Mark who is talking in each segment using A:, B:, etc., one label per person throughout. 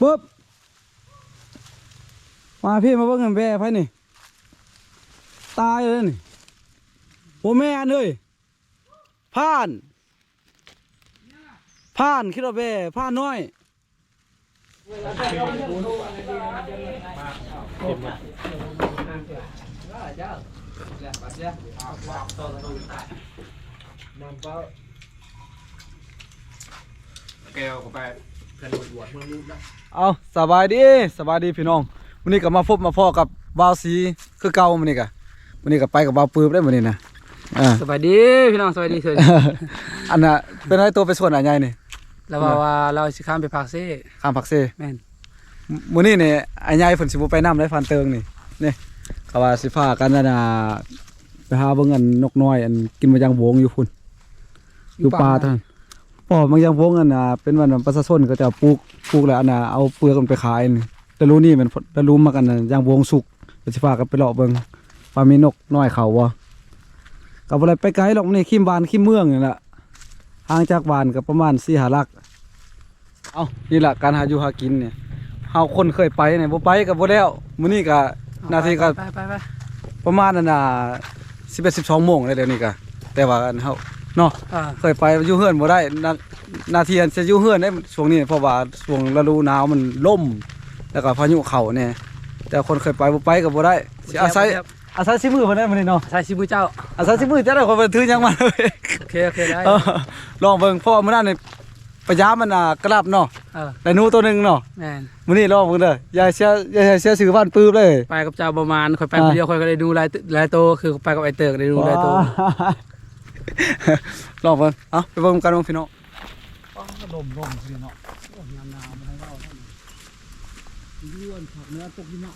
A: ปุ๊บมาพี่มาเบิ่งกันแบ่ไผนี่ ตายเลยนี่โอ้แม่นเอ้ยผ่าน ผ่านคิดว่าแบ่ผ่านน้อย
B: แก้วเข้าไป เพื่อนบวชเมืองนู้นนะ
A: เอาสบายดีสบายดีพี่น้องวันนี้ก็มาพบมาพ่อกับบ่าวสีคือเก่าวันนี้ก็วันนี้ก็ไปกับบ่าวปืบได้วันนี้นะอ่า
C: สวัสดีพี่น้องสวัสดีสวัสดี
A: อันน่ะเป็นอะไรตัวไปส่วนอะไรนี่
C: แล้วว่าว่าเราสิข้ามไปภาคเซ่
A: ข้ามผักเซ
C: แม่น
A: มื้อนี้นี่ไอ้ใหญ่เพิ่นสิบ่ไปนำได้ฟันเติงนี่นี่เขาว่าสิพากันนั่นน่ะไปหาเบิ่งอันนกน้อยอันกินมะยางวงอยู่พุ่นอยู่ป่าเท่านั้ นอ๋อมะยางวงอันน่ะเป็นวันประชาชนก็จะปลูกปลูกแล้วอันน่ะเอาเปลือกมันไปขายนี่แต่รู้นี่มันแต่รู้มากันน่ะยางวงสุกเดี๋ยวสิพากันไปเลาะเบิ่งว่ามีนกน้อยเขาบ่ก็บ่ได้ไปไกลหรอกนี่คิมบ้านคิมเมืองนี่แหละห่างจากบ้านก็ประมาณ4 5ลักเอานี่แหละการหาอยู่หากินเนี่ยเฮาคนเคยไปเนี่ยบ่ไปก็บ่แล้วมื้อนี้ก็นาทีก็
C: ไปไปไป
A: ระมาณนั่นน่ะ11 12โมงเลยเดี๋ยวนี้ก็แต่ว่าอันเฮา เนาะ
C: อ่า
A: เคยไปอยู่เฮือนบ่ได้นานาทีอันจะอยู่เฮือนได้ช่วงนี้เพราะว่าช่วงฤดูหนาวมันล่ม แล้วก็พายุเข้าเนี่ยแต่คนเคยไปบ่ไปก็บ่ได้สิอาศัยอาศัยสิมือเพิ่นได้มื้อนี้เนาะ
C: ใช่ชิบุเจ้า
A: อาศัยสิมือแต่ได้คนเพิ่นถือหยังมาเลย
C: โอเค โอเค ได้
A: เออลองเบิ่งเพราะว่ามื้อนั้นนี่พยามมันน่ะกลับเนาะ
C: เออ
A: ได้หนูตัวหนึงเนาะ
C: แม่น
A: มื้อนี้รอเบิ่งเด้ออย่าเสียอย่าเสียชื่อบ้านปื้บเลย
C: ไปกับเจ้าประมาณคอยไป
A: อ่า
C: คนเดียวคอยก็ได้ดูหลายหลายโตวคือไปกับไอเติร์กได้ดูหลายโตว
A: ลองเบิ่งเอ้าไปเบิ่งกันเบิ่งพี่น้องลมลมพี่น้องน้ำน้ำมันให้เราย้วนผักเนื้อตกหิมะ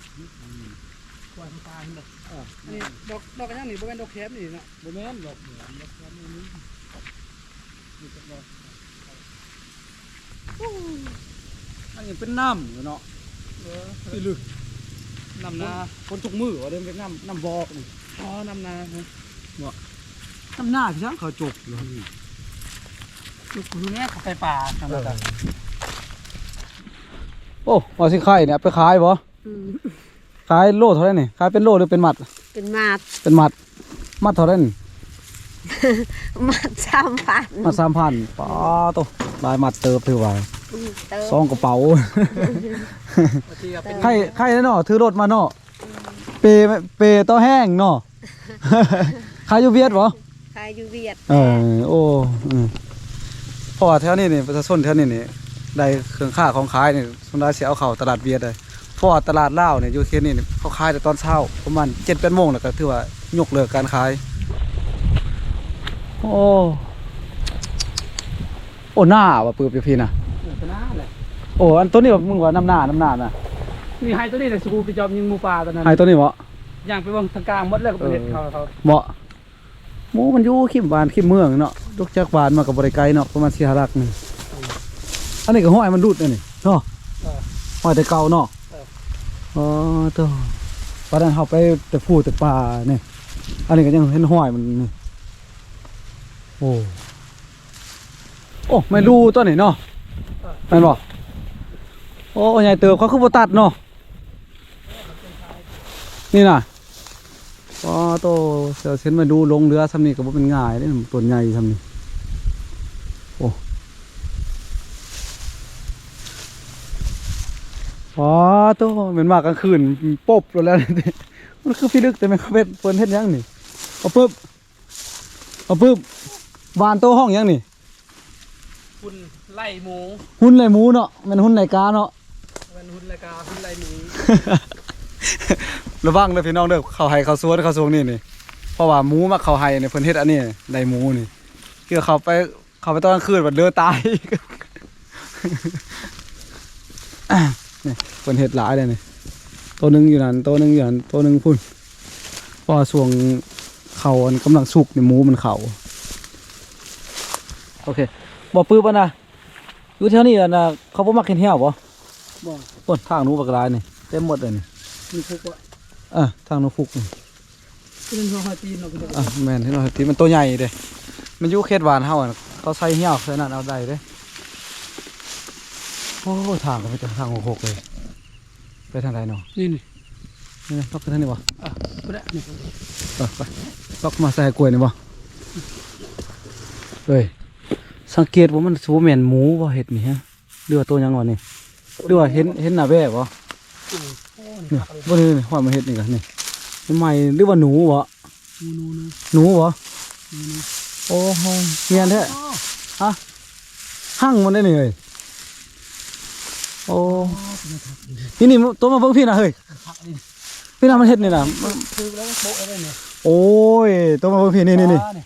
C: ควายตายหมดเออนี่ดอกดอกกันยังนี่บ่แม่นดอกแคบนี่นะ
A: บ่แม่นดอกเหลืองดอกแค่นี้นี่นี่ก็ดอกอันนี้เป็นน้ำอยู่เนาะ
C: เออ
A: พี่ลึก
C: นำนา
A: คนทุกมือว่าเดินเป็นน้ำน้ำบอกนี่
C: อ๋อนำนาเนอะ
A: น้ำหน้าพี่ช้างเขาจบอยู่
C: ลูกคุณแม่เขาไปป่าทำอะไรกัน
A: โอ้ว่าสิไข่เนี่ยไปขายบ่
D: อืม
A: ขายโลเท่าไหร่นี่ขายเป็นโลหรือเป็นมัด
D: เป็นมาด
A: เป็นมัดมัดเท่าไหร่นี่
D: มาดสามพัน
A: มัดสามพันป้าโตลายมัดเติบถือว่า
D: อืมเติม
A: ซองกระเป๋า
C: บางทีก็เป็น
A: ไข่ไข่เนาะถือรถมาเนาะเปเปต่อแห้งเนาะขายอยู่เวียดบ่
D: ขายอยู่เวียด
A: เออโอ้อืมเพราะว่าแถวนี้นี่ประชาชนแถวนี้นี่ได้เครื่องค่าของขายนี่ส่วนใหญ่สิเอาเข้าตลาดเวียดเลยเพราะว่าตลาดลาวเนี่ยอยู่เขตนี้นี่เขาขายแต่ตอนเช้าประมาณ7-8โมงแล้วก็ถือว่ายกเลิกการขาย โอ้โอ้หน้าว่ะปืบอยู่พี่น่ะ
C: เออเป็นน้าแหละ
A: โอ้อันตัวนี้ว่ามึงว่าน้ำหน้าน้ำหน้าน่ะ
C: นี่ให้ตัวนี้แต่สกูไปจอมยิงหมูป่าตอนนั้น
A: ให้ตัวนี้บ่
C: ย่างไปเบิ่งทางกลางหมดแล้วก็ไปเด็ดเขาเขา
A: เหมาะ หมูมันอยู่ขิมบานขิมเมืองเนาะลูกจากบานมากับบริไกลเนาะประมาณสี่หาลักหนึงอันนี้ก็ห้อยมันรุดอันนี้เนาะห้อยแต่เก่าเนาะอ๋อตัวปานนั้นเขาไปแต่ผู้แต่ป่าเนี่ยอันนี้ก็ยังเห็นห้อยมันนี่โอ้โอ้ไม่รู้ตัวนี้เนาะแม่นบ่โอ้ใหญ่เติบเขาคือบ่ตัดเนาะนี่น่ะ อ๋อโตเสือเส้นมาดูลงเรือทำนี่ก็บ่เป็นง่ายเด้ตัวใหญ่ทำนี่โอ้อ๋อโตเหมือนมากกลางคืนปบแล้วนี่มันคือพี่ลึกแต่ไม่เขาเป็นเพิ่นเฮ็ดหยังนี่เอาปึ๊บเอาปึ๊บบานโตห้องหยังนี่
C: คุณไล่หมู
A: หุ้นไหลหมูเนาะแมันหุ้นไหลกาเนาะ
C: เป็นหุ่นรายการหุ่นไล่หมู
A: ระวังเด้อพี่น้องเด้อเขาให้เขาสวนเขาสวงนี่นี่เพราะว่าหมูมาเขาให้เนี่ยเพิ่นเฮ็ดอันนี้ได้หมูนี่คือเขาไปเขาไปตอนกลางคืนบัดเดือตายนี่เพิ่นเฮ็ดหลายเลยนี่ตัวหนึงอยู่นั่นตัวหนึงอยู่นั่นตัวหนึงพุ่นเพราะว่าช่วงเขาอันกำลังสุกนี่หมูมันเขาโอเคบ่ปื้บอะนะอยู่แถวนี้อะนะเขาบ่มักเห็นเหี่ยวบ่
C: บ่
A: ต้นทางหนูบักหลายนี่เต็มหมดเลยนี่
C: มีพวกว่า
A: อะทางนกฟุกนี่
C: เป็นหัวหอยตีนเนาะคุณ
A: อะแม่นที่เราที่มันตัวใหญ่เด้มันอยู่เขตหวานเฮาอะเขาใส่เหี่ยวใส่นั่นเอาได้เด้โอ้ทางก็ไปทางหกๆเลยไปทางไหนเนาะ
C: นี่นี่
A: นี่นะล็อกไปทางนี้บ่
C: อะบ่ได้นี่
A: เออไปล็อกมาใส่กล้วยนี่บ่เอ้ยสังเกตว่ามันสูแม่นหมูบ่เห็ดนี่ฮะหรือว่าตัวหยังวะนี่หรือว่าเห็นเห็นหน้าแว่บ่
C: โอ้นี่
A: นี่
C: คักเลย
A: บ่นี่นี่ว่ามาเห็ดนี่กันนี่มันใหม่หรือว่าหนูบ่
C: นูนูนู
A: หนูบ่
C: นูนู
A: โอ้โหเมียนแท้
C: อ๋อ
A: หั่งมันได้นี่เอ้ยโอ้นี่นี่ตัวมาเบิ่งพี่น่ะเฮ้ย
C: คักเลย
A: พี่น่ะมันเฮ็ดนี่น่ะมัน
C: คือแล้วก็โป๊ะอะไรเนี่ย
A: โอ้ยตัวมาเบิ่งพี่นี่นี่นี่
C: ปลาเย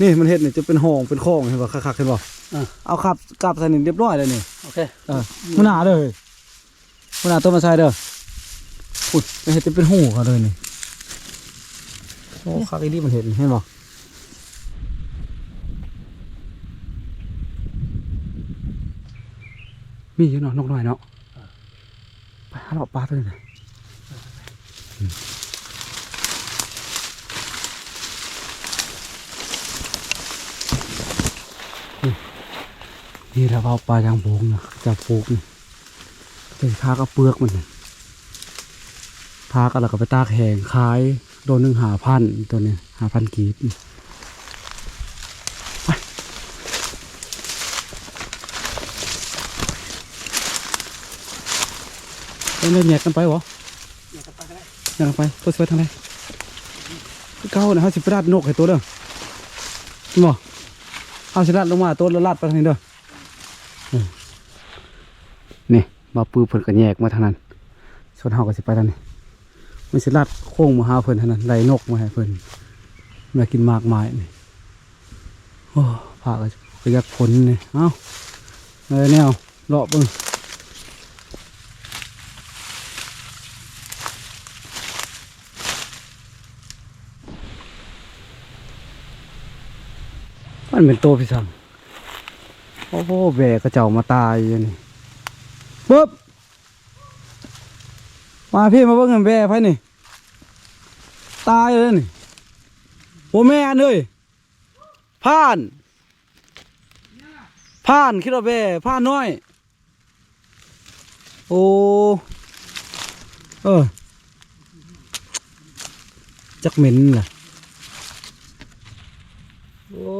A: นี่มันเฮ็ดนี่จะเป็นห้องเป็นคลองเห็นบ่คักๆเห็นบ่
C: อ่า
A: เอาขับกลับใส่นี่เรียบร้อยแล้วนี่
C: โอเค
A: เออมันหนาเลย มันหนาตัวมาใส่เด้ออุ้ยมันเห็ดเป็นหูเขาเลยนี่โอ้คักอีนี่มันเห็นเห็นบ่มีอยู่เนาะนกน้อยเนาะไปหาเราปลาตัวนี้นี่นี่เราเอาปลายางโบงนะจากปลูกนี่ เป็นพากับเปลือกมันนี่พากันแล้วก็ไปตากแห้งขายโดนหนึ่งหาพันตัวนี้หาพันกีบนี่ไปเล่นแยกกันไปวะ
C: เนี่ยก็ไปก็ได้
A: แยกกันไปตัวสวยทางไหนเก้านะฮะสิบราดนกให้ตัวเด้อนี่บ่เอาสิราดลงมาตัวละลาดไปทางนี้เด้ออืมนี่ มาปื้อเพิ่นก็แยกมาทางนั้นส่วนเฮาก็สิไปทางนี้มันสิลาดโค้งมาหาเพิ่นเท่านั้นไล่นกมาให้เพิ่นมากินมากมายนี่โอ้พาก็ก็อยากผลนี่เอ้าเลยแนวเลาะเบิ่งมันเป็นตัวพี่สังโอ้โหแบกกระเจ้ามาตายอยู่นี่ ปึ๊บมาพี่มาเบิ่งกันแว่ไผนี่ ตายเลยนี่โอ้แม่นเลยผ่านผ่านคิดว่าแว่ผ่านน้อย โอ้เออจักเหม็นล่ะโอ้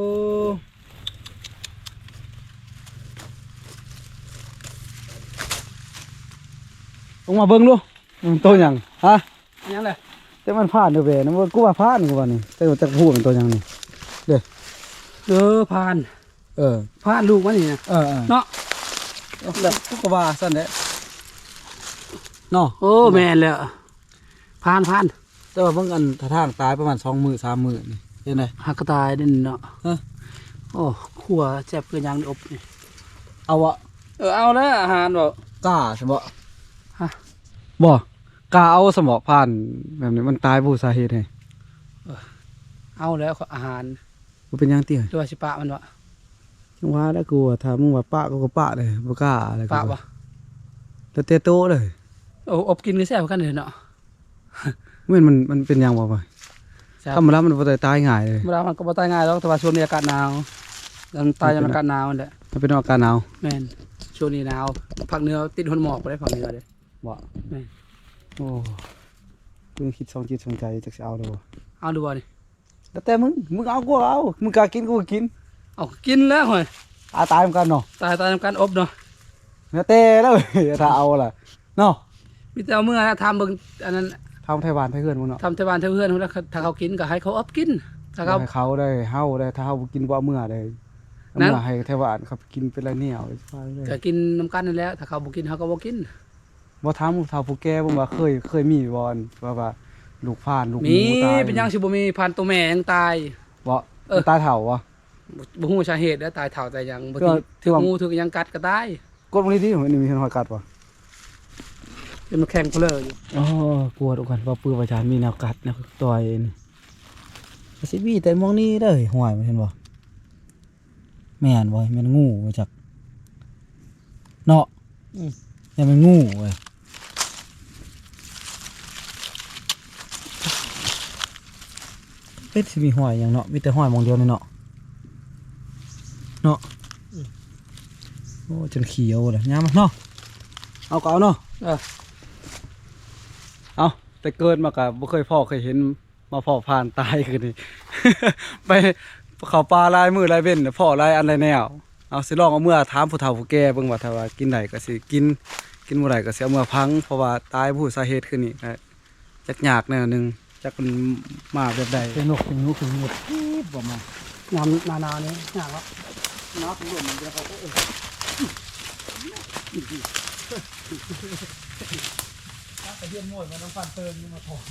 A: ลงมาเบิ่งดูมันตัวหยังฮะ
C: อันยังเลย
A: แต่มันผ่านเด้อเว้ยนะมันกูว่าผ่านกูว่านี่แต่ว่าจักพูดเป็นตัวหยังนี่
C: เออผ่าน
A: เออ
C: ผ่านลูกมันนี่นะ
A: เออเออ
C: เนาะ
A: แบบกูก็ว่าซั่นแหละเนาะ
C: โอ้แม่นแล้วผ่านผ่าน
A: แต่ว่าเบิ่งอันท่าทางตายประมาณ2มื้อ3มื้อนี่เห็นไหม
C: หักกระตายเด่นเนาะ
A: ฮะ
C: โอ้ขัวแจ็บเกินยางนี่อบนี่
A: เอาอะ
C: เออเอาแล้วอาหารบ่
A: กล้าใช่บ่
C: ฮะ
A: บ่กล้าเอาสมองผ่านแบบนี้มันตายผู้สาเหตุให้
C: เอาแล้วอาหาร
A: บ่เป็นหยังเตี้ย
C: หรือว่าสิปะมันวะ
A: จังว่าแล้วกูว่าถ้ามึงว่าปะก็ก็ปะเลยบ่กล้าอะไรก็
C: ปะวะ
A: แล้วแต่โตเลย
C: โอ้อบกินก็แซ่บกันเลยเนาะ
A: แม่นมันมันเป็นหยังบ่วะ
C: แซ่บ
A: ธรรมดามันบ่ได้ตายง่ายเลย
C: เวลามันก็บ่ตายง่ายหรอกแต่ว่าช่วงนี้อากาศหนาวมันตายจากอากาศหนาวนั่นแหละ
A: มันเป็นอาการหนาว
C: แม่นช่วงนี้หนาวภาคเหนือติดหนหมอกไปได้ภาคเหนือเลย
A: บ่
C: แม่น
A: โอ้กูยังคิดสองจิตสองใจจักสิเอาเด้อบ่
C: เอาดูบ่นี่
A: แล้วแต่มึงมึงเอากูเอามึงกล้ากินกูก็กิน
C: เอากินแล้วห่วย
A: อาตายเหมือนกันเนาะ
C: ตายตายทำการอบเนาะ
A: แล้วแต่แล้วถ้าเอาล่ะเนาะ
C: มีแต่เอาเมื่อนะทำเบิ่งอันนั้น
A: ทำไทยบ้านไทยเพื่อนมึงเนาะ
C: ทำที่บ้านที่เพื่อนเขาถ้าเขากินก็ให้เขาอบกินถ้าเขา
A: ให้เขาได้เฮาได้ถ้าเฮาบ่กินบ่เอาเมื่อได้เอา
C: นั้น
A: เมื่อให้ไทยบ้านครับกินเป็นไรเหนียวไปเลย
C: ก็กินน้ำกันนั่นแหล้วถ้าเขาบ่กินเขาก็บ่กิน
A: บ่ถามเฒ่าผู้แก่บ่ว่าเคยเคยมีบ่อนว่าว่าลูกพานลูกห
C: มี
A: มูตาย
C: เป็นหยังสิบ่มีพันตัวแม่ยังตาย
A: บ่
C: เออ
A: ตายเฒ่าบ่
C: บ่บ่ฮู้สาเหตุแล้วตายเฒ่าแต่หยังบ่
A: ก็
C: ที
A: ที่
C: ถือ
A: ว่า
C: งูถือหยังกัดก็ตาย
A: กดบ่ได้ที่มันมีเห็นหอยกัดบ่
C: เป็นมันแข็งเพลออยู่
A: อ๋อกลัวทุกคนว่าปืนประชานมีแนวกัดแนวต่อยนี่สิมีแต่มองนี่เด้อห่วยมันเห็นบ่แม่นบ่แม่นงูมาจากเนาะแต่มันงูเว้ย เป็ดสิมีหอยอย่างเนาะมีแต่หอยมองเดียวนี่เนาะเนาะโอ้จนเขียวเลยยามมันเนาะเอาก็เอาเนาะ
C: เอ
A: เอาแต่เกิดมาก็บ่เคยพ่อเคยเห็นมาพ่อผ่านตายคือนี่ไปเขาปลาลายมือลายเว้นพ่อลายอันไรแนวเอาสิลองเอาเมื่อถามผู้เฒ่าผู้แก่เบิ่งว่าถ้าว่ากินได้ก็สิกินกินบ่ได้ก็สิเอามื่อพังเพราะว่าตายผู้สาเหตุคือนี่จักยากแนวนึง จักมันมาแบบใด
C: เป็นนกเป็นนกเป็นนกบ่มาน้ำนานานี้ยากแล้วน้ำถึงหล่นเดี๋ยวเขาก็เออถ้าไปเยี่ยมมวยมันต้องฟันเติมนี่มาถอน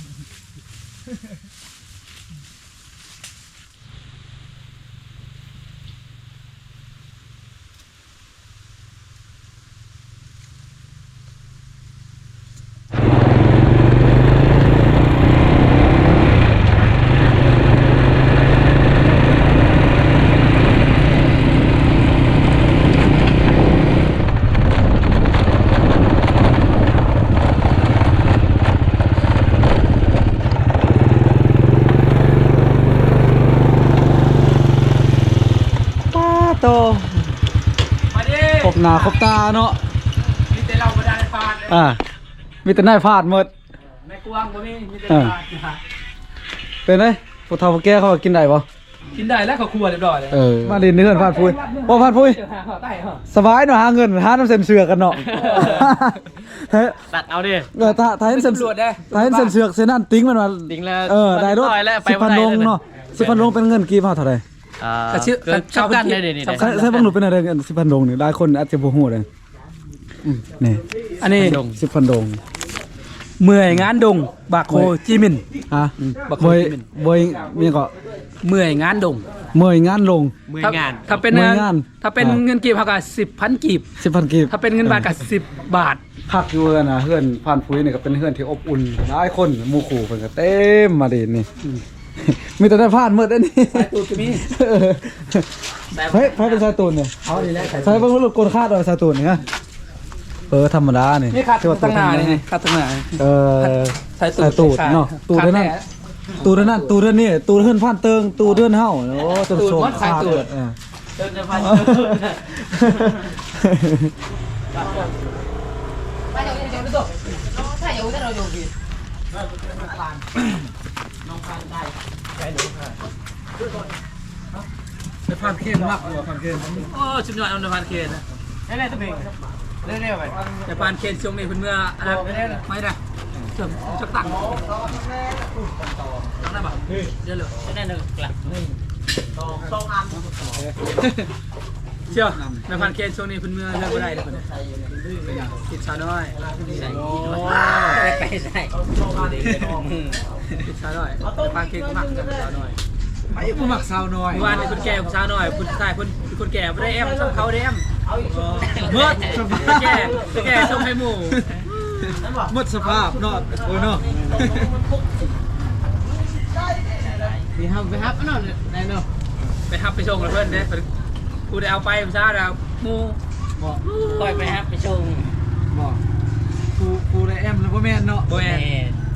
A: หน้าครบตาเนาะ
B: มีแต่เราบ่ได้ฟาดเลย
A: อ่ามีแต่นายฟาดหมด
B: ในกวางบ่มีมีแต่
A: เออ
B: ฟาดนะฮะ
A: เป็นไงผู้เฒ่าผู้แก่เขาว่ากินได้บ่
B: กินได้แล้วก็ครัวเรียบร้อยเลย
A: เออมาดินเนื้อนฟาดพุยบ่ฟาดพุย
B: เจอหาข้าวใต้เหรอ
A: สบายเนาะหาเงินหาน้ำเส้นเสือกกันเนาะเฮ้ย
E: ตัดเอาดิ
A: เออถ้าถ้าเห็นเส้น
B: ตำรวจได้
A: ถ้าเห็นเส้นเสือกเส้นนั่นติ้งมันมา
E: ดิ้งแล้ว
A: เออได้รถ
E: ร้อยแล้วไป
A: สิบพัน
E: บ่
A: ล
E: ได้
A: ง
E: เลย
A: เนาะสิบพันลงเป็นเงินกี่บาทเท่าไหร่
E: อ่า
B: แต่ชื่อ
E: เกิน
B: ชาว
E: เท่ากัน
B: พื้นที่
E: เลยเดี๋ยวนี้
B: ชาว
E: นะ
A: ใช่ใช่บังหลุดเป็นอะไรกันสิบพันลงนี่หลายคนอาจจะบ่ฮู้เลยอืมนี่
C: อันนี้
A: สิบพันลง
C: เมื่อยงานดงบากโคจิมิน
A: ฮะ
C: บัก
A: เบย
C: โคจิมิน
A: เบยมีก็
C: เมื่อยงานดง
A: เมยงานลง
E: มือ
C: ถ้างา
E: น
C: ถ้าเป็น
A: เมื่อยงาน
C: ถ้าเป็น
A: อ่า
C: เงินกีบเขาก็สิบพันกีบ
A: สิบพันกีบ
C: ถ้าเป็นเงินบาทก็สิบบาท
A: พักอยู่กันนะเฮือนผ่านฟุ้ยนี่ก็เป็นเฮือนที่อบอุ่นหลายคนหมู่คู่เพิ่นก็เต็มมาดินี่ มีแต่ได้ผ่านหมดอันนี้
C: ตูดก็มี
A: เออเฮ้ยพายเป็นสายตูนเนี่ย
C: เอาดีแล้ว
A: ใส่เบิ่งว่าหลุดกลคาดเอาสายตูนนี่ฮะเออธรรมดานี่
C: นี่ขาด
A: ถือว่า
C: ตั้งหน้า
A: ธรรมด
C: นี่ขาดตั้งหน้า
A: เออ
C: ใส่
A: สายตูดเนาะตูด
C: ขา
A: เท่านั้น
C: แท้
A: ตูดเท่านั้นตูดเท่านี้ตูดเฮือนผ่านเติงตูดเฮือนเฮาโอ้ตูดโชว์
C: ตูดวัดสายตูด
A: เออ
E: เดินจะพัน
A: ไปผ่า นเข้มมากกว่าผ่านเข้ม
C: โอ้ชุดยอดอันดับพันเคนนะ
E: เล่นๆตัวเพลงเล่นๆไป
C: แต่พันเคนช่วงนี้เพิ่นเมื่ออะไรไม่ได้เกือบจะตักตั้งได้ปะเดี๋ยวเลย
E: เล่นๆหนึ่งกลับ
C: เชื่อในพันเคนช่วงนี้เพิ่นเมื่อเลิกบ่ได้เลยเพิ่นติดชาน้อย
E: ไปใส่
C: ติดชาน้อยแต่พันเคนก็มักกับชาน้อย
A: ไปผู้มักสาวน้อย
C: เมื่อวานนี่เพิ่นแก่กับชาน้อยเพิ่นชายเพิ่นคนแก่บ่ได้แอมส่งเขาได้แอมเมื่อแก่แก่ส่งให้หมู่
A: หมดสภาพเนาะโอ้ยเนาะ
E: ไปฮับไปฮับนั่นได้เนาะ
C: ไปฮับไปส่งแล้วเพิ่นเด้เพิ่นกูได้เอาไปผมซาแล้วหมู่
E: ปล่อยไปฮับไปชง
A: บอกครูครูได้แอมแล้วพ่อแม่นเนาะ
C: บ่แม่น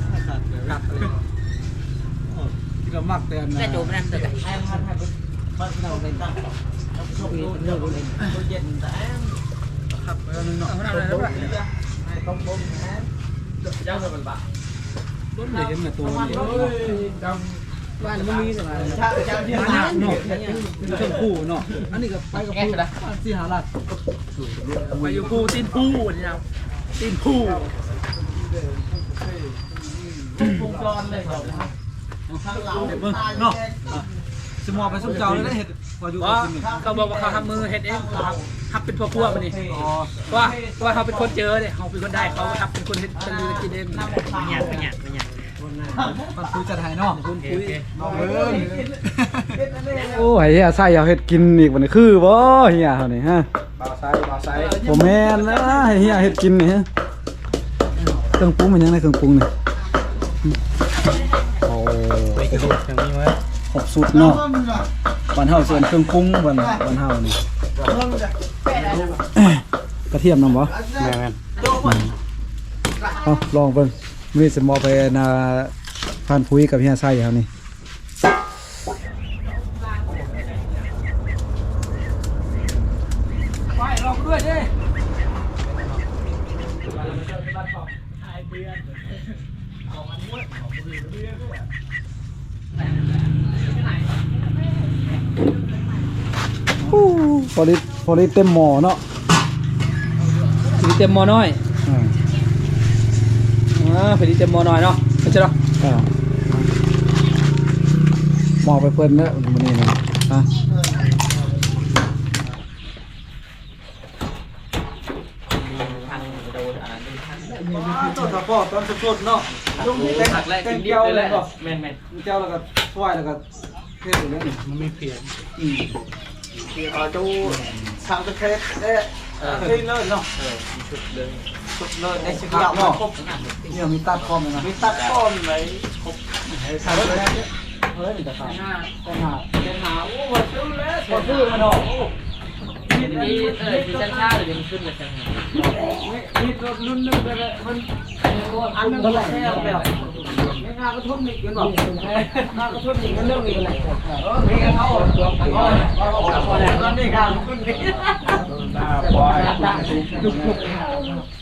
E: แม่
C: กลับเลย
A: ที่เรามักแต่อัน
E: แม่
A: นะ
E: โจมนั่นตัวกัน
C: ครับเออนึงเนาะเอาหน้าเลยแล้วป่ะ
A: รุ่นเห็นแต่ตัวนี้
C: บ้านมันมีสมัย
A: มันหนักเนาะเครื่องคู่เนาะอันนี้ก็ไปกับคู่สี่หาลัด
C: มาอยู่ภูตีนภูนี่นะตีนภู
A: เห็น เบิ่งเนาะสมอไปส้มเจ้าเลยได้เห็ดพออยู่
C: ว่า
A: กินนี่
C: เขาบอกว่าเขาทำมือเฮ็ดเองเขาทำเป็นพ่อครัวมานี่
A: อ๋อ
C: ว่าว่าเขาเป็นคนเจอเนี่ยเขาเป็นคนได้เขาทำเป็นคนเฮ็ดเป็นมือกินเอง
E: ไม่หยาบไม่หยาบไม่หยาบ
A: มันคุยจัดให้เนาะ
C: คุณคุย
A: เอาเบิ่งโอ้ยเฮียใส่เอาเห็ดกินอีกบัดนี้คือบ่เฮียเฮานี่ฮะ
B: บ่าวซ้ายบ่าวซ้าย
A: บ่แม่นนะให้เฮียเห็ดกินนี่ฮะเครื่องปรุงมันยังไงเครื่องปรุงนี่ โอ้
E: ไปกระโดดทางนี้ไว้
A: หกสุดเนาะบ้านเฮาส่วนเครื่องปรุงบ้านบ้านเฮานี่กระเทียมนำบ่
E: แม่แม่
A: เอาลองเบิ่งมีสมอไปนาผ่านปุ๋ยกับเฮียไส้เฮานี่
C: ไปลองด้วยดิ
A: อู้ พอดีพอดีเต็มหม้อเนาะ
C: ผลิตเต็มหมอน้อย
A: อ่า
C: อ่าผลิตเต็มหมอน้อยเนาะไม่ใช่หรอ
A: อ่าหม้อไปเพิ่นเด้อมื้อนี้นะอะ
C: ต้นกระป๋อต้นสดๆเนาะ
E: ผักแรกกินเดียวเลยแม่นแม่น
A: มีเจ้าแล้วก็ซอยแล้วก็เทศอยู่แล้วนี่
E: มันไม่เปลี่ยน
A: เอาจูสาวตะเค็ดเด้อเฮ้ยเลิศเนาะ
E: เออมีชุดเลย
A: สุดเลิศได้สิครับเนาะเนี่ยมีตัดคอมนะมีตัดคอมไว้ครบให้ใส่ไว้แล้วเนี่ยเฮ้ยมันจะขาดแต่หาแต่หาโอ้บ่ซื้อแล้วบ่ซื้อมาดอกโอ้
E: ทีนี้เออที่ชั้นข้าวเลยมันขึ้นมาจัง
A: มีตัวรุ่นนึงเลยมันอันนึงก็แค่แบบไม่งานก็ทุ่มอีกกันบอกงานก็ทุ่มอีกกันเรื่องอีกอะไรเออมีกันเขาตัวไปก่อนพอแล้วนี่ครับคุณนี่ปล่อย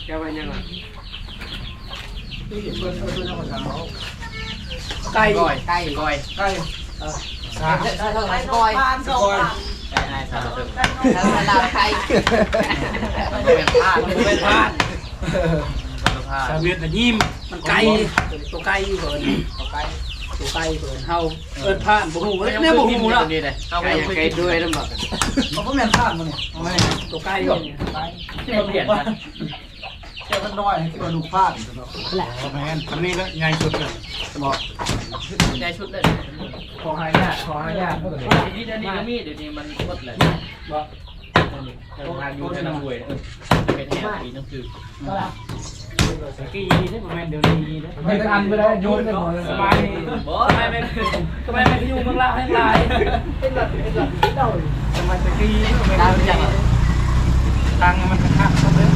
A: แกไปยังไง
C: ไก่
E: ก้อยไก่ก้อย
A: ใกล้
E: ได้เท่าไหร่ก้อยไก่ไอ้สารตึก
D: แล้วเราใคร
E: เป็นผ้าเป็นผ้าผ้า
C: สาเวียดน่ะยิ้มมันไกลตัวไก่อยู่เพิ่นตัวไก่ตัวไก่เพิ่นเฮาเอิ้นผ่านบ่ฮู้เลยแม่บ่ฮู้เนาะ
E: นี่เลยเอาไปไกลด้วยแล้วบอก
A: เขาก็แม่นผ้ามมาเนี่ยไม่
C: ตัวไก่อยู่
E: ที่เราเปลี่ยนกัน
A: แค่มันน้อยที่ว่าลูกพลาดแหละ
B: แม่นอันนี้ละใหญ่สุดเลย
A: บอก
E: ได้ชุดเลย
C: ขอหายากขอหายาก
E: เดี๋ยวนี้เดี๋ยวนี้ก็มีเดี๋ยวนี้มันหมดเลย
C: บ่
E: งานอยู่ในน้ำวยเป็นแถวปีน้ำคือ
C: สกีนี่บ่แม่นเดี๋ยวนี้นะไม่ทันไปแล้วโยนกันหมดสบาย
E: บ่ทำไมไม่
C: ทำไมไม่อยู่เมืองลาวให้ลายเป็นหลักเป็นหลักเจ้าทำไมสกีนี่บ่แม่น
E: ตามจัง
C: ตังมันกระทะครับเด้อ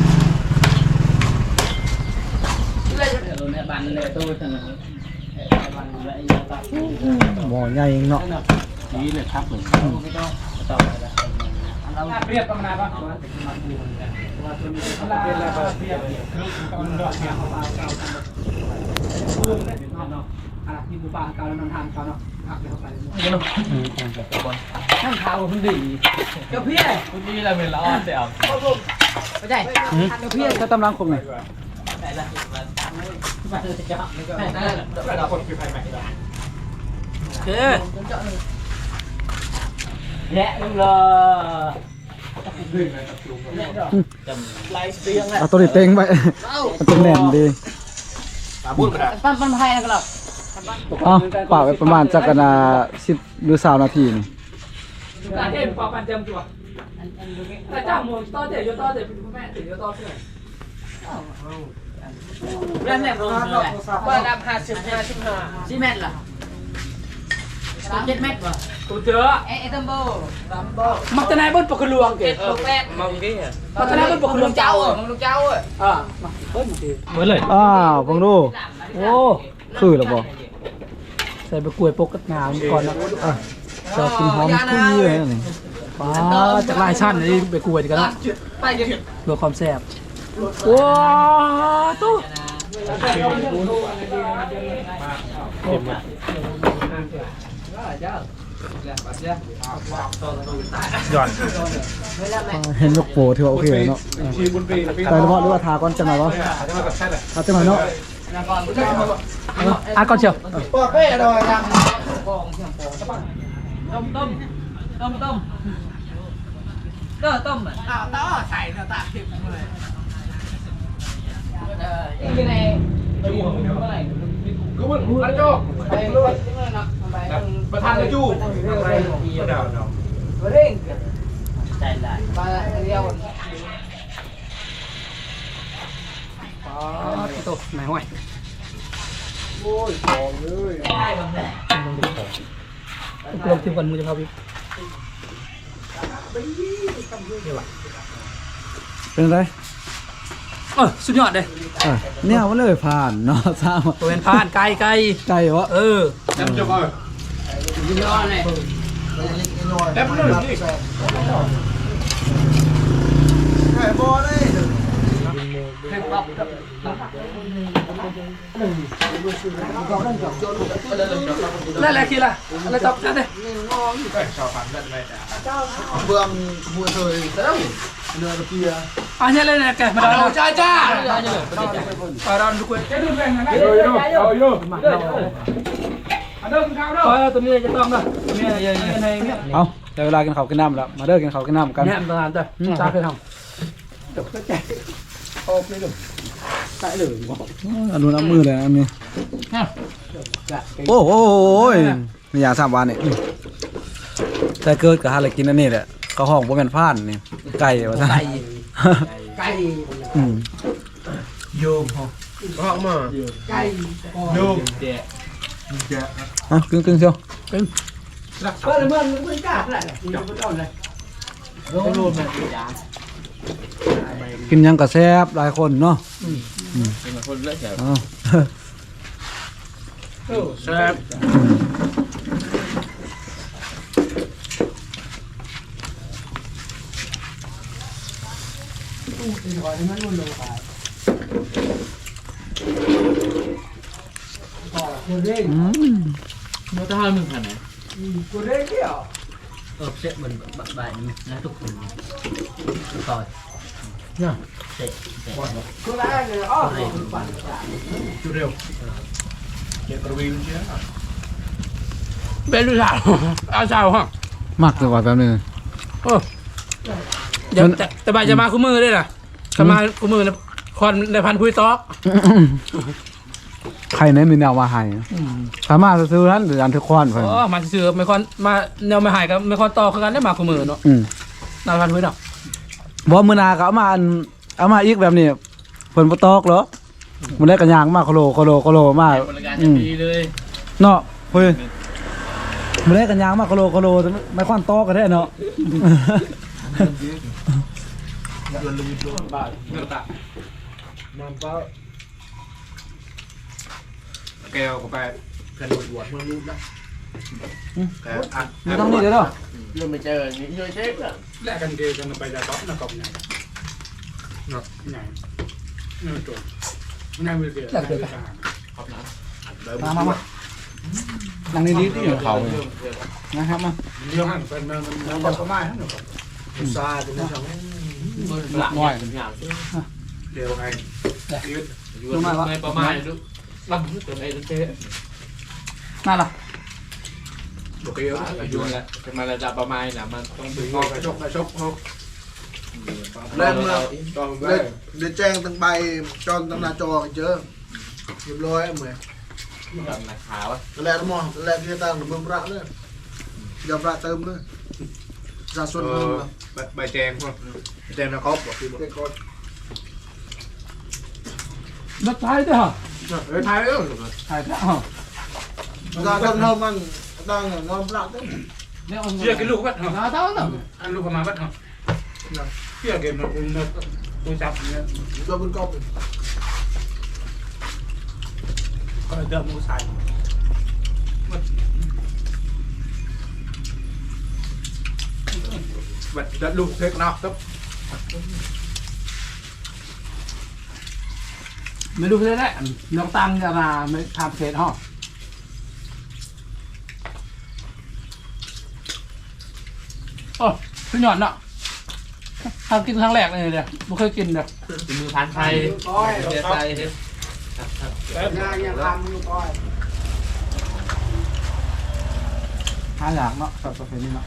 E: เราเนี่ยบันเลยตู้ทั้งนั้นบันเลย
A: หมอใหญ่เนาะ
E: นี่เลยครับเหมือนต่อไปแล้ว
C: เรียบประมาณว่าเป็นอะไรก็เรียบมันดอกเดียวเอามาเก่าปืนเลยเนาะอะที่บูปาเก่าแล้วมันทานเก่าเนาะพักเข้าไปนั่งขาว มันดีเจ้าพี่
E: คุณนี่เราเป็นละอ่อนเสียว
C: ไม่ใช่
A: เจ้าพี่เจ้าตำลังคงไง
C: คือแย่ลุงเลย
A: เอาตัวนี้เต็งไปมันเป็นแหนมดี
E: ปั้นปั้นไพ่กันหรอ
A: อ๋อปากไปประมาณจักกันนาสิบหรือสามนาทีนี่
C: การเทนปอปันจำตัวแต่จ้างมวยต่อเดี๋ยวต่อเดี๋ยวแม่เดี๋ยวต่อเพื่อน
E: เรื่องแรกลงเลยว่าดับห้าสิบห้าสิบห้าสิเมนตรล่ะเจ็ดเมตรป่ะ
C: กูเจอ
E: เอ้ตัมโบตัมโบ
C: มักจะนายบนปกลวงเกศ
E: ลูกแรกมองกี้
C: มักจะนายบนปกลวงเจ้าเอะ
E: มองลูกเจ้าเอะ
C: อ่ามาเบิ้ลดีเบิ้ลเลย
A: อ้าวฟังดู
C: โอ้
A: คือหรอบอก
C: ใส่ไปกล้วยปกกระงามก่อนนะ
A: อะจะกินหอมคุยเลยนี่
C: ป้าจากลายชั้นนี่ไปกล้วยกันละเพื่อความแซ่บ ว้าวตู้
A: เห็นลูกโปถือว่าโอเคเนาะแต่ละว่าหรือว่าทาก่อนจังไหนวะทาจังไหนเนาะ
C: อะก่อนเชียว
E: ปอกเป้ดอยังต้มต้มต้มต้มก็ต้มอะอ้าวต้อใส่เนื้อตาทิพย์เลยเออยังไงตัวอยู่เมื่อไหร่
B: ประธานเลย จู้
E: ใจได้
C: อ๋อตู้ไหนห่วย
E: ได้แบบไหน
C: ลงทีมกันมือจะเข้าพี่
A: เป็นไร
C: เออสุดยอดเลย
A: อะเนี่ยมันเลยผ่านเนาะทราบ
C: ตัวเป็นพานไก่ไก่
A: ใจวะ
C: เออ
B: จำจะมา
E: ยืนรอเลย
B: แป๊บนึงนี่
A: ไข่บอเลย
B: แค่
C: เป็นรอบแล้วอะไรคือล่ะอะไรตอบกันเลย
B: เบื้องมือเธอแล้วเนื้อตะเกีย
C: อ่ะเนี่ยเลยเนี่ยแกมาดอน
B: จ้าจ้า
C: มาดอนดูกันจะดูแรงนะ
B: โยโยโยโย
C: เดินข้าวเด้อตัวนี้จะต้องเด้อเนี่ยเนี่ยในเนี่ย
A: เอาได้เวลากินข้าวกินน้ำแล้วมาเด้อกินข้าวกินน้ำกัน
C: เนี่ยประธานเด้อตาเคยทำจบก็แจกโอ้ไม่ดูใส่เลย
A: อันนู้นเอามือเลยอันนี้โอ้โหนี่ยาสามวันนี่แต่เกิดกับฮาเลยกินอันนี้แหละเขาห้องบ่แม่นพลาดนี่ไก่ว่าซั่น
C: ไก่
A: อืม
B: ออกมา
C: ไก่
B: โยม
A: เอะกึ่งๆเชียว
C: เมื่อเมื่อเมื่อกล้าเท่าไหร่เนี่ยมันต้นเลย
A: กินหยังก็แซ่บหลายคนเนาะ
E: เป็นคนเลือกแถว
A: อ้าว
C: แซ่บ
A: อืม
E: เมื่อถ้ามึงขนาดไหน
C: กูได้เกี่ยว
E: เออเซ็ตเหมือนบ่ายนี้นะทุกคนต่อยเนี่ยเตะเตะ
C: กูได้เลยอ๋อปั่น
B: จุดเร็วเก็บกระวิงเชียว
C: เป็นลูกสาวอาสาวฮะ
A: มักเลยว่าแบบนี้
C: เดี๋ยวแต่แต่บ่ายจะมาคู่มือด้วยนะจะมาคู่มือนะคอนในพันพุยตอก
A: ใครไหนมีแนวมาให้สามารถซื้อนั้นหรืออันทุกคนเพิ่น
C: อ๋อมาซื้อไม่คอนมาแนวไม่หายกับไม่คอนตอกคือกันได้มาคู่มือเนาะ
A: อืม
C: ในพันพุยดอก
A: บ่มื้อหนาก็เอามาอันเอามาอีกแบบนี้เพิ่นบ่ตอกเหรอมื้อแรกก็ย่างมาโคโลโคโลโคโลมา
E: บริการ
A: อืม
E: ดีเลย
A: เนาะเฮ้ยมื้อแรกก็ย่างมาโคโลโคโลแต่ไม่ควานตอกก็ได้เนาะ
B: แก้วก็ไปแผ่นบวชเมื่อรูปนะแต่อัด
A: ไม่ต้องนี่เด้อเนาะ
E: เรื่องไม่เจอนี่เยอะเช็คอะ
B: แลกกันเกย์กันไปจะต๊อกนะกบใหญ่เนาะใหญ่นี่มันตัวง่ายมือเดียว
E: ขอบนะ
A: มามามานั่งดีๆที่อยู่เขาเนี่ยนะครับมา
B: เรื่องเป็นมันมันมันประมาณนั้นหรอกซาจะไม่ทำ
E: หลังอย่างอย่าง
B: เดี๋ยวไงยืด
E: อยู่ในประมาณดูลำตัวไหนตัวเจ๊
C: น่าล่ะ
B: โอเค
E: อายุละจะมาระดับประมาณ น่ะมันต้อง
B: ถึ
E: ถึ
B: ง
E: ง
B: งอกระชกกระชกเขา
E: เริ่ม
B: ต้อง
F: เดี๋ยวเดี๋ยวแจ้งตั้งใบจอนตั้งหน้าจอกันเจอเรียบร้อย เหมือน
E: ทำราคาวะ
F: แล้วมองแล้วที่ตั้งเบิ่งพระเลยยอมพระเติมเลยจะส่วนเพิ่ม
B: ใบแจงพวก แจงนะครับบอกคือบอก
F: เด็กก่อน
C: รถไฟด้วยเหรอ
B: เฮ้ยทายเรื่อง
C: ถ่ายแล้วเหรอ
F: จะต้นเท่ามันตั้งยอมพระเติม
C: เนี่ย
B: เชื่อกินลูกบัด
C: น้าเต้าเนาะ
B: อันลูกมาบัดเหรอเชื่อเกมนะคุณคุณจับเนี่ย
F: ยอมเป็นกอบ
B: ก็เดิมมือใส่บัดดัดลูกเล็กนอกครับ
C: ไม่รู้เลยแหละน้องตังจะมาไม่ทำเสร็จห้องโอ้ขึ้นหยอดเนาะทำกินครั้งแรกเลยเดี๋ยวไม่เคยกินเดี๋ยว
E: มือพันไทยเสียใจ
F: งานยังทำอยู่ก้อย
A: หาอยากเนาะสับประเภทนี้เนาะ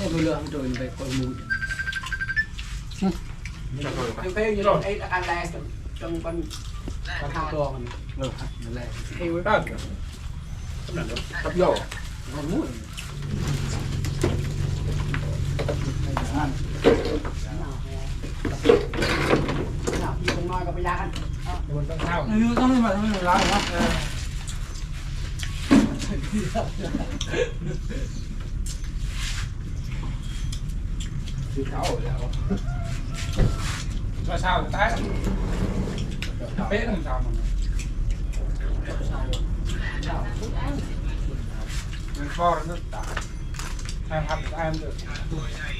B: ณสองโลที่ต้องปักปักรองเลยทีมันจ้องเต่านี่มันน้ำเป็นกระหายเลย
A: คนกินร้ายเถอะ
E: อยู่เบาๆเล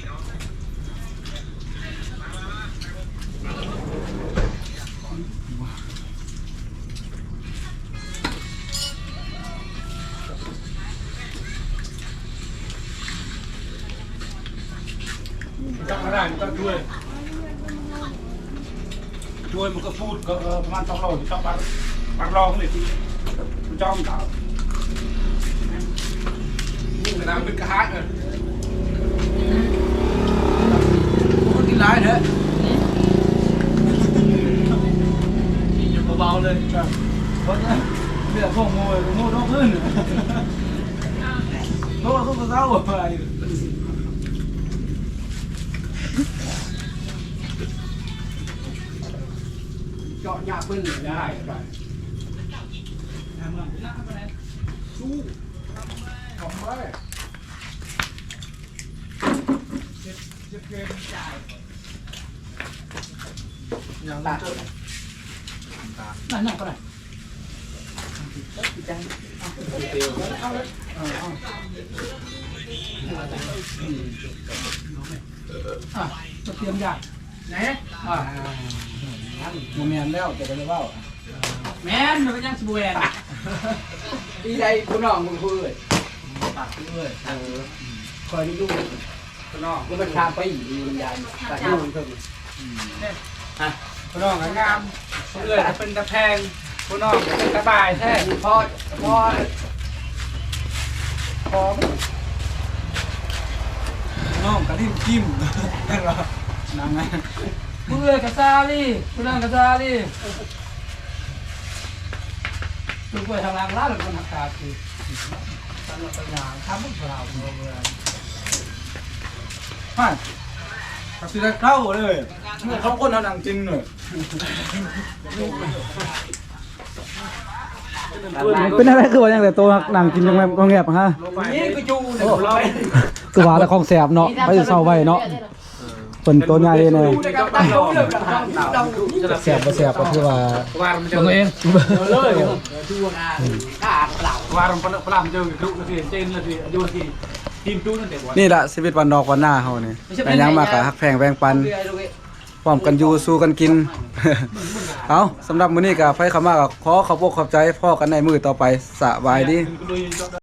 E: ย
A: คนเลือดพวกงูงูต้องขึ้นโน้ตต้องเศร้าอะไร
C: เจาะยาปืนเลยได้ไป
B: ของไว้
F: ยัง
C: ตา
F: เจอ
C: นั่นนั่นก็ได้อะจะเตรียมยาไหนอ่า
A: โมเมนแล้วแต่ก็เลยว่า
C: แม่นมันก็ยังสบู่แอนดีใจคุณน้องมึงคุยเลยตัดเลยเออคอยดู
B: ข้างนอก
C: มันเป็นทางไปอยู่ลำยานตัดดูมันเพิ่ม
B: ข้างนอกงามเอื้อยจะเป็นตะแพงข้างนอกจะเป็นตะบายแท้
C: พอพอ
B: พอ
A: น้องกระดิ่งจิ้มนั่นหรอนั่งไง
C: มึงเลยกระซาลี่คุณนั่งกระซาลี่ลูกไปทาง ล่างล่าหรือคนหักขาคือตำรวจตำรวจทำมึงเราเมื่อ
A: ไม่ตัดสินเข้าเลยเมื่อเขาคนเขาดังจริงเลยเป็นอะไรคือว่าอย่างไรตัวหนังกินยังไงก็เงียบฮะ
C: นี่ก็จูเดี๋ยวเรา
A: คือว่าแต่ของแสบเนาะไปจะเศร้าไว้เนาะ เป็นตัวใหญ่เลย
C: ดูในการตั้งรู้เรื่องการตั้งรู้
A: แสบบ่แสบก็คือว่า
B: ว่ามันจะ
A: ตัวเอง
C: เลยดูงานกาเปล่า
B: ว่ามันพลังเจอทุกนาทีเจนนาทีอายุนาทีทีมจู้นั่นเด็กวัน
A: นี่แหละชีวิตวันดอกวันหน้าเฮานี่แต่ยังมากะฮักแพงแบ่งปัน พร้อมกันอยู่สู้กันกิน เอาสำหรับมื้อนี้ก็ไฟเข้ามาก็ขอขอบอกขอบใจพ่อกันในมือต่อไปสบายดี
B: ดูยิง